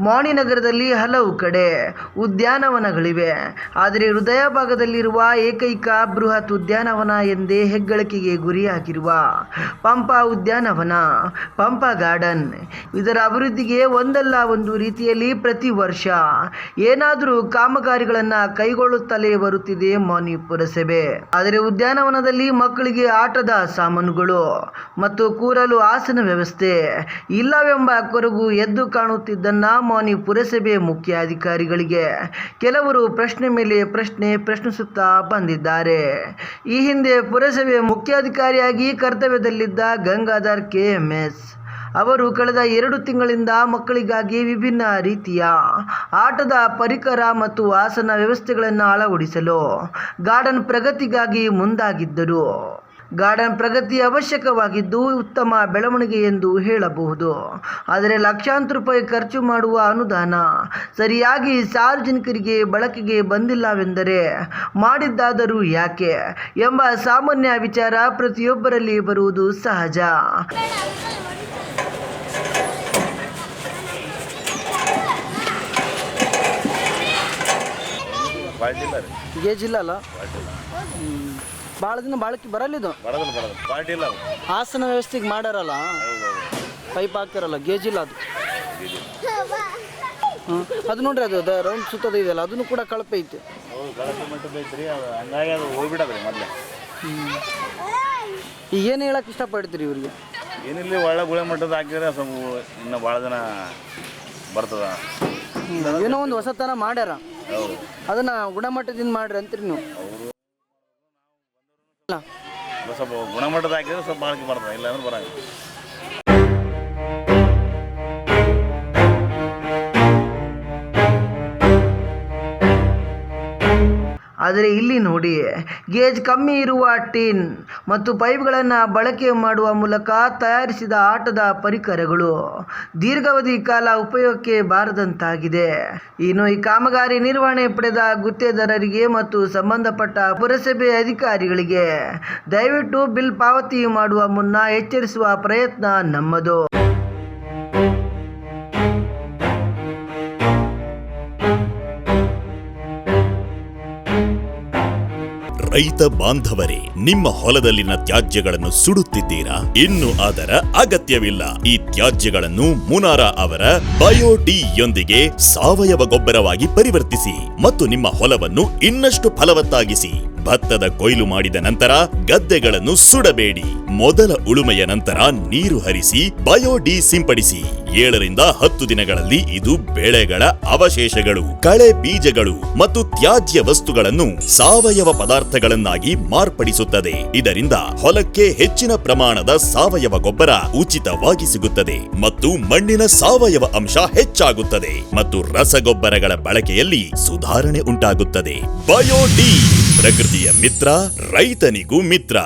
ಮಾಣಿನಗರದಲ್ಲಿ ಹಲವು ಕಡೆ ಉದ್ಯಾನವನಗಳಿವೆ. ಆದರೆ ಹೃದಯ ಭಾಗದಲ್ಲಿರುವ ಏಕೈಕ ಬೃಹತ್ ಉದ್ಯಾನವನ ಎಂದೇ ಹೆಗ್ಗಳಿಕೆಗೆ ಗುರಿಯಾಗಿರುವ ಪಂಪ ಉದ್ಯಾನವನ, ಪಂಪ ಗಾರ್ಡನ್. ಇದರ ಅಭಿವೃದ್ಧಿಗೆ ಒಂದಲ್ಲ, ಒಂದು ರೀತಿಯಲ್ಲಿ ಪ್ರತಿ ವರ್ಷ ಏನಾದರೂ ಕಾಮಗಾರಿಗಳನ್ನು ಕೈಗೊಳ್ಳುತ್ತಲೇ ಬರುತ್ತಿದೆ ಮಾನಿ ಪುರಸಭೆ. ಆದರೆ ಉದ್ಯಾನವನದಲ್ಲಿ ಮಕ್ಕಳಿಗೆ ಆಟದ ಸಾಮಾನುಗಳು ಮತ್ತು ಕೂರಲು ಆಸನ ವ್ಯವಸ್ಥೆ ಇಲ್ಲವೆಂಬ ಕೊರಗು ಎದ್ದು ಕಾಣುತ್ತಿದ್ದನ್ನ ಮಾನಿ ಪುರಸಭೆ ಮುಖ್ಯ ಅಧಿಕಾರಿಗಳಿಗೆ ಕೆಲವರು ಪ್ರಶ್ನೆ ಮೇಲೆ ಪ್ರಶ್ನೆ ಪ್ರಶ್ನಿಸುತ್ತಾ ಬಂದಿದ್ದಾರೆ. ಈ ಹಿಂದೆ ಪುರಸಭೆ ಮುಖ್ಯಾಧಿಕಾರಿಯಾಗಿ ಕರ್ತವ್ಯದಲ್ಲಿದ್ದ ಗಂಗಾಧರ್ ಕೆ ಎಂ ಅವರು ಕಳೆದ ಎರಡು ತಿಂಗಳಿಂದ ಮಕ್ಕಳಿಗಾಗಿ ವಿಭಿನ್ನ ರೀತಿಯ ಆಟದ ಪರಿಕರ ಮತ್ತು ಆಸನ ವ್ಯವಸ್ಥೆಗಳನ್ನು ಅಳವಡಿಸಲು ಗಾರ್ಡನ್ ಪ್ರಗತಿಗಾಗಿ ಮುಂದಾಗಿದ್ದರು. ಗಾರ್ಡನ್ ಪ್ರಗತಿ ಅವಶ್ಯಕವಾಗಿದ್ದು ಉತ್ತಮ ಬೆಳವಣಿಗೆ ಎಂದು ಹೇಳಬಹುದು. ಆದರೆ ಲಕ್ಷಾಂತರ ರೂಪಾಯಿ ಖರ್ಚು ಮಾಡುವ ಅನುದಾನ ಸರಿಯಾಗಿ ಸಾರ್ವಜನಿಕರಿಗೆ ಬಳಕೆಗೆ ಬಂದಿಲ್ಲವೆಂದರೆ ಮಾಡಿದ್ದಾದರೂ ಯಾಕೆ ಎಂಬ ಸಾಮಾನ್ಯ ವಿಚಾರ ಪ್ರತಿಯೊಬ್ಬರಲ್ಲಿ ಬರುವುದು ಸಹಜ. ಅಲ್ಲ? ಭಾಳ ದಿನ ಬಾಳಕ್ಕೆ ಬರಲ್ಲಿದು ಬರೋದಿಲ್ಲ ಬರೋದು ಕ್ವಾಲಿಟಿ ಇಲ್ಲ ಅದು. ಆಸನ ವ್ಯವಸ್ಥೆಗೆ ಮಾಡ್ಯಾರಲ್ಲ ಪೈಪ್ ಹಾಕ್ತಾರಲ್ಲ ಗೇಜ್ ಇಲ್ಲ ಅದು. ಹ್ಮ್. ಅದು ನೋಡ್ರಿ ಅದು ರೌಂಡ್ ಸುತ್ತದ ಇದೆಯಲ್ಲ ಅದನ್ನು ಕೂಡ ಕಳಪೆ ಐತೆ. ಹೌದು ಕಳಪೆ ಮಟ್ಟದ ಐತ್ರಿ. ಅದು ಹಂಗಾಗಿ ಅದು ಹೋಗ್ಬಿಡದ್ರಿ ಮೊದಲೇ. ಈಗ ಏನು ಹೇಳಕ್ಕೆ ಇಷ್ಟಪಡ್ತೀರಿ ಇವ್ರಿಗೆ? ಏನಿಲ್ಲ ಒಳ್ಳೆ ಗುಳೆ ಮಟ್ಟದ ಹಾಕಿದ್ರೆ ಸ್ವಲ್ಪ ಇನ್ನು ಭಾಳ ಜನ ಬರ್ತದ. ಏನೋ ಒಂದು ಹೊಸತನ ಮಾಡ್ಯಾರ. ಹೌದು. ಅದನ್ನ ಗುಣಮಟ್ಟದಿಂದ ಮಾಡ್ರಿ ಅಂತೀರಿ ನೀವು. ಸ್ವಲ್ಪ ಗುಣಮಟ್ಟದ ಹಾಕಿದ್ರೆ ಸ್ವಲ್ಪ ಬಾಳಿಕೆ ಬರ್ತದೆ ಇಲ್ಲಾಂದ್ರೆ ಬರಂಗಿಲ್ಲ. ಆದರೆ ಇಲ್ಲಿ ನೋಡಿ, ಗೇಜ್ ಕಮ್ಮಿ ಇರುವ ಟಿನ್ ಮತ್ತು ಪೈಪ್ಗಳನ್ನು ಬಳಕೆ ಮಾಡುವ ಮೂಲಕ ತಯಾರಿಸಿದ ಆಟದ ಪರಿಕರಗಳು ದೀರ್ಘಾವಧಿ ಕಾಲ ಉಪಯೋಗಕ್ಕೆ ಬಾರದಂತಾಗಿದೆ. ಇನ್ನು ಈ ಕಾಮಗಾರಿ ನಿರ್ವಹಣೆ ಪಡೆದ ಗುತ್ತೇದಾರರಿಗೆ ಮತ್ತು ಸಂಬಂಧಪಟ್ಟ ಪುರಸಭೆ ಅಧಿಕಾರಿಗಳಿಗೆ ದಯವಿಟ್ಟು ಬಿಲ್ ಪಾವತಿ ಮಾಡುವ ಮುನ್ನ ಎಚ್ಚರಿಸುವ ಪ್ರಯತ್ನ ನಮ್ಮದು. ರೈತ ಬಾಂಧವರೇ, ನಿಮ್ಮ ಹೊಲದಲ್ಲಿನ ತ್ಯಾಜ್ಯಗಳನ್ನು ಸುಡುತ್ತಿದ್ದೀರಾ? ಇನ್ನು ಅದರ ಅಗತ್ಯವಿಲ್ಲ. ಈ ತ್ಯಾಜ್ಯಗಳನ್ನು ಮುನಾರ ಅವರ ಬಯೋಡಿ ಯೊಂದಿಗೆ ಸಾವಯವ ಗೊಬ್ಬರವಾಗಿ ಪರಿವರ್ತಿಸಿ ಮತ್ತು ನಿಮ್ಮ ಹೊಲವನ್ನು ಇನ್ನಷ್ಟು ಫಲವತ್ತಾಗಿಸಿ. ಭತ್ತದ ಕೊಯ್ಲು ಮಾಡಿದ ನಂತರ ಗದ್ದೆಗಳನ್ನು ಸುಡಬೇಡಿ. ಮೊದಲ ಉಳುಮೆಯ ನಂತರ ನೀರು ಹರಿಸಿ ಬಯೋಡಿ ಸಿಂಪಡಿಸಿ ಏಳರಿಂದ ಹತ್ತು ದಿನಗಳಲ್ಲಿ ಇದು ಬೆಳೆಗಳ ಅವಶೇಷಗಳು, ಕಳೆ ಬೀಜಗಳು ಮತ್ತು ತ್ಯಾಜ್ಯ ವಸ್ತುಗಳನ್ನು ಸಾವಯವ ಪದಾರ್ಥಗಳನ್ನಾಗಿ ಮಾರ್ಪಡಿಸುತ್ತದೆ. ಇದರಿಂದ ಹೊಲಕ್ಕೆ ಹೆಚ್ಚಿನ ಪ್ರಮಾಣದ ಸಾವಯವ ಗೊಬ್ಬರ ಉಚಿತವಾಗಿ ಸಿಗುತ್ತದೆ ಮತ್ತು ಮಣ್ಣಿನ ಸಾವಯವ ಅಂಶ ಹೆಚ್ಚಾಗುತ್ತದೆ ಮತ್ತು ರಸಗೊಬ್ಬರಗಳ ಬಳಕೆಯಲ್ಲಿ ಸುಧಾರಣೆ ಉಂಟಾಗುತ್ತದೆ. ಬಯೋಡಿ ಪ್ರಕೃತಿಯ ಮಿತ್ರ ರೈತನಿಗೂ ಮಿತ್ರ.